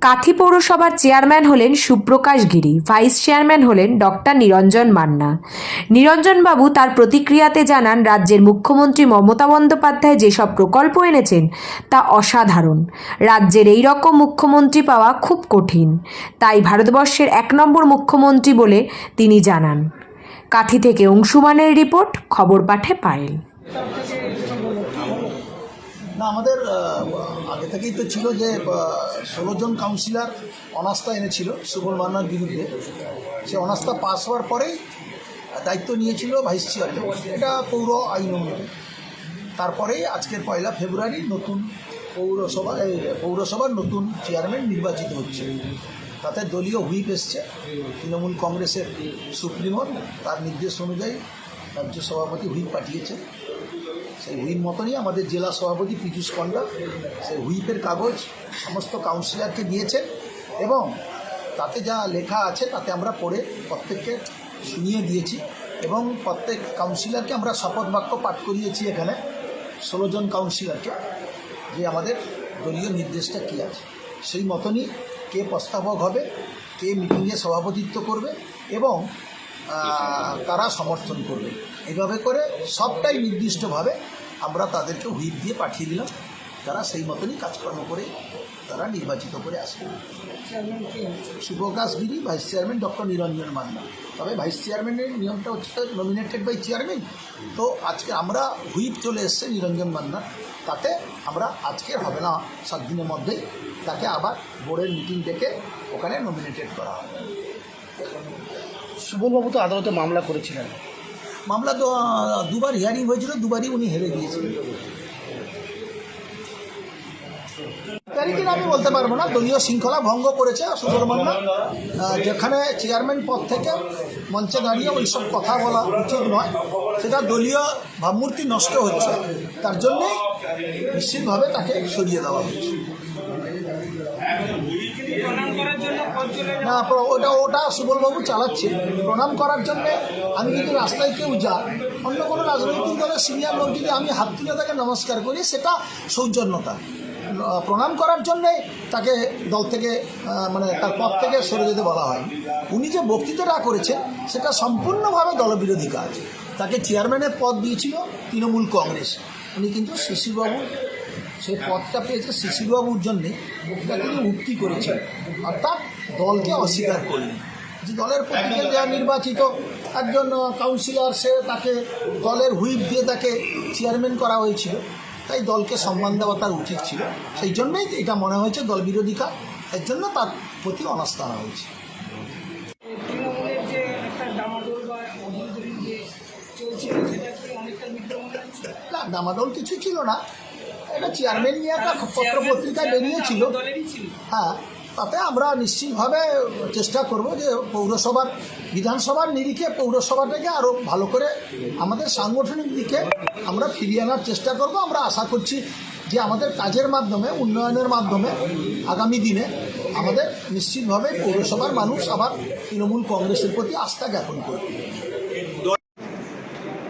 কাথি পৌরসভার চেয়ারম্যান হলেন Suprakash Giri, vice chairman হলেন ডক্টর নিরঞ্জন মান্না। নিরঞ্জনবাবু তার প্রতিক্রিয়াতে জানান, রাজ্যের মুখ্যমন্ত্রী মমতা বন্দ্যোপাধ্যায় যেসব প্রকল্প এনেছেন তা অসাধারণ। রাজ্যের এই রকম মুখ্যমন্ত্রী পাওয়া খুব কঠিন। তাই ভারতবর্ষের এক নম্বর মুখ্যমন্ত্রী বলে তিনি জানান। কাথি থেকে অংশুমানের রিপোর্ট, খবর পাঠে পায়েল। না, আমাদের আগে থেকেই তো ছিল যে ষোলো জন কাউন্সিলর অনাস্থা এনেছিল সুবল মান্নার বিরুদ্ধে। সে অনাস্থা পাস হওয়ার পরেই দায়িত্ব নিয়েছিল ভাইস চেয়ারম্যান এটা পৌর আইন অনুযায়ী। তারপরেই আজকের পয়লা ফেব্রুয়ারি নতুন পৌরসভা পৌরসভার নতুন চেয়ারম্যান নির্বাচিত হচ্ছে। তাতে দলীয় হুইপ এসছে। তৃণমূল কংগ্রেসের সুপ্রিমো, তার নির্দেশ অনুযায়ী রাজ্য সভাপতি হুইপ পাঠিয়েছে। সেই হুইপ মতনই আমাদের জেলা সভাপতি পীযুষ পণ্ডা সেই হুইপের কাগজ সমস্ত কাউন্সিলরকে দিয়েছেন এবং তাতে যা লেখা আছে তাতে আমরা পড়ে প্রত্যেককে শুনিয়ে দিয়েছি এবং প্রত্যেক কাউন্সিলরকে আমরা শপথ বাক্য পাঠ করিয়েছি এখানে। ষোলো জন কাউন্সিলরকে যে আমাদের দলীয় নির্দেশটা কী আছে। সেই মতনই কে প্রস্তাবক হবে, কে মিটিংয়ে সভাপতিত্ব করবে এবং তারা সমর্থন করবে। এইভাবে করে সবটাই নির্দিষ্টভাবে আমরা তাদেরকে হুইপ দিয়ে পাঠিয়ে দিলাম। তারা সেই মতনই কাজকর্ম করে তারা নির্বাচিত করে আসবে। Subhakash Giri, vice chairman doctor Niranjan Manna. তবে ভাইস চেয়ারম্যানের নিয়মটা হচ্ছে নমিনেটেড বাই চেয়ারম্যান তো আজকে আমরা হুইপ চলে এসছে নিরঞ্জন মান্না। তাতে আমরা আজকে হবে না, সাত দিনের মধ্যেই তাকে আবার বোর্ডের মিটিং ডেকে ওখানে নমিনেটেড করা হবে। সুবলবাবু তো আদালতে মামলা করেছিলেন। মামলা তো দুবার হিয়ারিং হয়েছিল, দুবারই উনি হেরে গিয়েছিলেন আমি বলতে পারব না, দলীয় শৃঙ্খলা ভঙ্গ করেছে সুব্রমণ্য যেখানে চেয়ারম্যান পদ থেকে মঞ্চে দাঁড়িয়ে ওইসব কথা বলা উচিত নয়। সেটা দলীয় ভাবমূর্তি নষ্ট হচ্ছে, তার জন্যই নিশ্চিতভাবে তাকে সরিয়ে দেওয়া হয়েছে। না ওটা ওটা সুবলবাবু চালাচ্ছে। প্রণাম করার জন্য আমি যদি রাস্তায় কেউ যাই, অন্য কোনো রাজনৈতিক দলের সিনিয়র লোক যদি আমি হাত তুলে তাকে নমস্কার করি, সেটা সৌজন্যতা। প্রণাম করার জন্যে তাকে দল থেকে মানে তার পদ থেকে সরে যেতে বলা হয়। উনি যে বক্তৃতাটা করেছেন, সেটা সম্পূর্ণভাবে দলবিরোধী কাজ। তাকে চেয়ারম্যানের পদ দিয়েছিল তৃণমূল কংগ্রেস। উনি কিন্তু শিশিরবাবু সেই পদটা পেয়েছে শিশিরবাবুর জন্যে। এটা তিনি উক্তি করেছেন অর্থাৎ দলকে অস্বীকার করলেন। যে দলের প্রতীকে যা নির্বাচিত একজন কাউন্সিলর সে তাকে দলের হুইপ দিয়ে তাকে চেয়ারম্যান করা হয়েছিল। তাই দলকে সম্মান দেওয়া তার উচিত ছিল। সেই জন্যই এটা মনে হয়েছে দল বিরোধী কাজ। এর জন্য তার প্রতি অনাস্থা হয়েছে। না দামাদল কিছু ছিল না। এটা চেয়ারম্যান নিয়ে একটা পত্র পত্রিকায় বেরিয়েছিল। হ্যাঁ তাতে আমরা নিশ্চিতভাবে চেষ্টা করব যে পৌরসভার বিধানসভার নিরিখে পৌরসভাটাকে আরও ভালো করে আমাদের সাংগঠনিক দিকে আমরা ফিরিয়ে আনার চেষ্টা করব। আমরা আশা করছি যে আমাদের কাজের মাধ্যমে উন্নয়নের মাধ্যমে আগামী দিনে আমাদের নিশ্চিতভাবে পৌরসভার মানুষ আবার তৃণমূল কংগ্রেসের প্রতি আস্থা জ্ঞাপন করবে।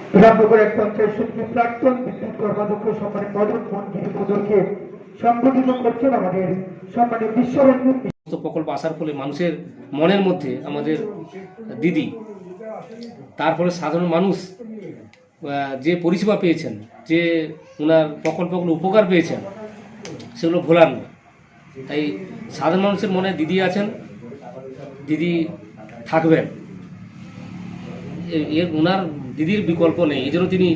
এক পঞ্চায়েত সমিতির প্রাক্তন বিদ্যুৎ কর্মাধ্যক্ষ সম্মানিত মদন করছেন আমাদের সম্মানিত সমস্ত প্রকল্প আসার ফলে মানুষের মনের মধ্যে আমাদের দিদি, তারপরে সাধারণ মানুষ যে পরিষেবা পেয়েছেন, যে ওনার প্রকল্পগুলো উপকার পেয়েছেন, সেগুলো ভোলার তাই সাধারণ মানুষের মনে দিদি আছেন, দিদি থাকবেন। এর ওনার দিদির বিকল্প নেই। এই জন্য তিনি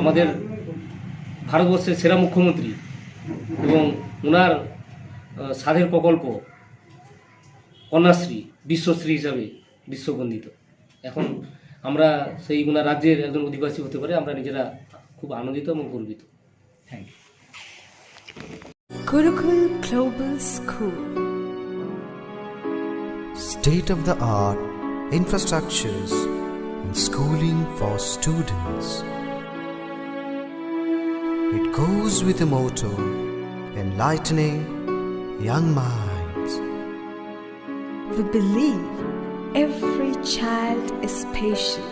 আমাদের ভারতবর্ষের সেরা মুখ্যমন্ত্রী এবং ওনার সাধের প্রকল্প কন্যাশ্রী বিশ্বশ্রী হিসাবে বিশ্ববন্দিত। এখন আমরা সেই ওনার রাজ্যের একজন অধিবাসী হতে পারে আমরা নিজেরা খুব আনন্দিত এবং গর্বিত। Thank you Gurukul Global School. state of the art infrastructures and schooling for students. It goes with the motto enlightening young minds. We believe every child is special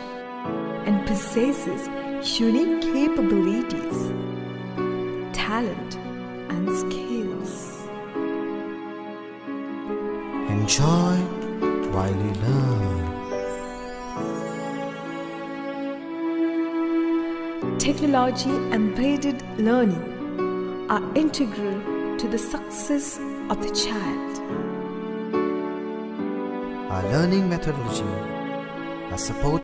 and possesses unique capabilities, talent, and skills. Enjoy while you learn. Technology embedded learning are integral to the success of the child. Our learning methodology are support